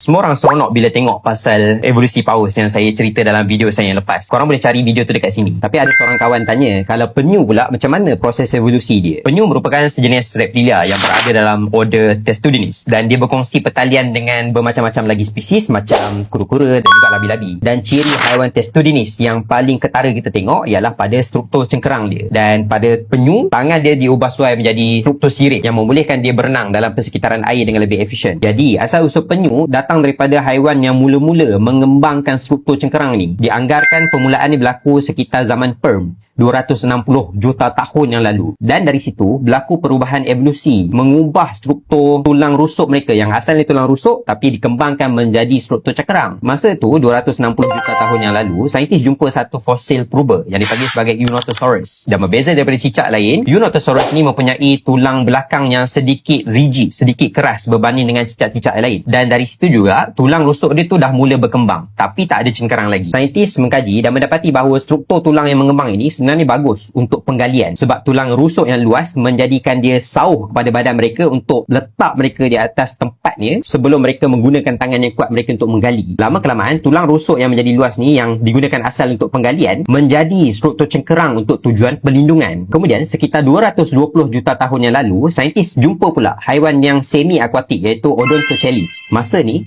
Semua orang seronok bila tengok pasal evolusi paus yang saya cerita dalam video saya yang lepas. Korang boleh cari video tu dekat sini. Tapi ada seorang kawan tanya, kalau penyu pula macam mana proses evolusi dia? Penyu merupakan sejenis reptilia yang berada dalam order Testudines dan dia berkongsi pertalian dengan bermacam-macam lagi spesies macam kura-kura dan juga labi-labi. Dan ciri haiwan Testudines yang paling ketara kita tengok ialah pada struktur cengkerang dia. Dan pada penyu, tangan dia diubah suai menjadi struktur sirip yang membolehkan dia berenang dalam persekitaran air dengan lebih efisien. Jadi, asal usul penyu datang datang daripada haiwan yang mula-mula mengembangkan struktur cengkerang ni. Dianggarkan permulaan ni berlaku sekitar zaman Perm. 260 juta tahun yang lalu. Dan dari situ, berlaku perubahan evolusi mengubah struktur tulang rusuk mereka yang asalnya tulang rusuk tapi dikembangkan menjadi struktur cengkerang. Masa tu, 260 juta tahun yang lalu, saintis jumpa satu fosil purba yang dipanggil sebagai Eunotosaurus. Dan berbeza daripada cicak lain, Eunotosaurus ni mempunyai tulang belakang yang sedikit rigid, sedikit keras berbanding dengan cicak-cicak lain. Dan dari situ juga, tulang rusuk dia tu dah mula berkembang tapi tak ada cengkerang lagi. Saintis mengkaji dan mendapati bahawa struktur tulang yang mengembang ini sebenarnya sebenarnya bagus untuk penggalian sebab tulang rusuk yang luas menjadikan dia sauh kepada badan mereka untuk letak mereka di atas tempatnya sebelum mereka menggunakan tangan yang kuat mereka untuk menggali. Lama kelamaan tulang rusuk yang menjadi luas ni yang digunakan asal untuk penggalian menjadi struktur cengkerang untuk tujuan perlindungan. Kemudian sekitar 220 juta tahun yang lalu saintis jumpa pula haiwan yang semi akuatik iaitu Odontocelis. Masa ni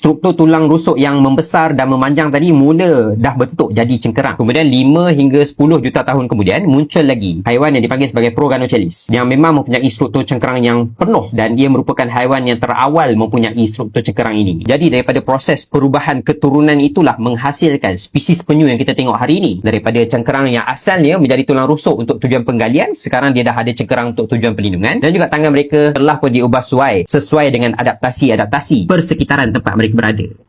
struktur tulang rusuk yang membesar dan memanjang tadi mula dah berbentuk jadi cengkerang. Kemudian 5 hingga 10 juta tahun kemudian muncul lagi haiwan yang dipanggil sebagai Proganochelis yang memang mempunyai struktur cengkerang yang penuh dan ia merupakan haiwan yang terawal mempunyai struktur cengkerang ini. Jadi daripada proses perubahan keturunan itulah menghasilkan spesies penyu yang kita tengok hari ini. Daripada cengkerang yang asalnya menjadi tulang rusuk untuk tujuan penggalian, sekarang dia dah ada cengkerang untuk tujuan perlindungan dan juga tangan mereka telah pun diubah sesuai sesuai dengan adaptasi-adaptasi persekitaran tempat mereka berada.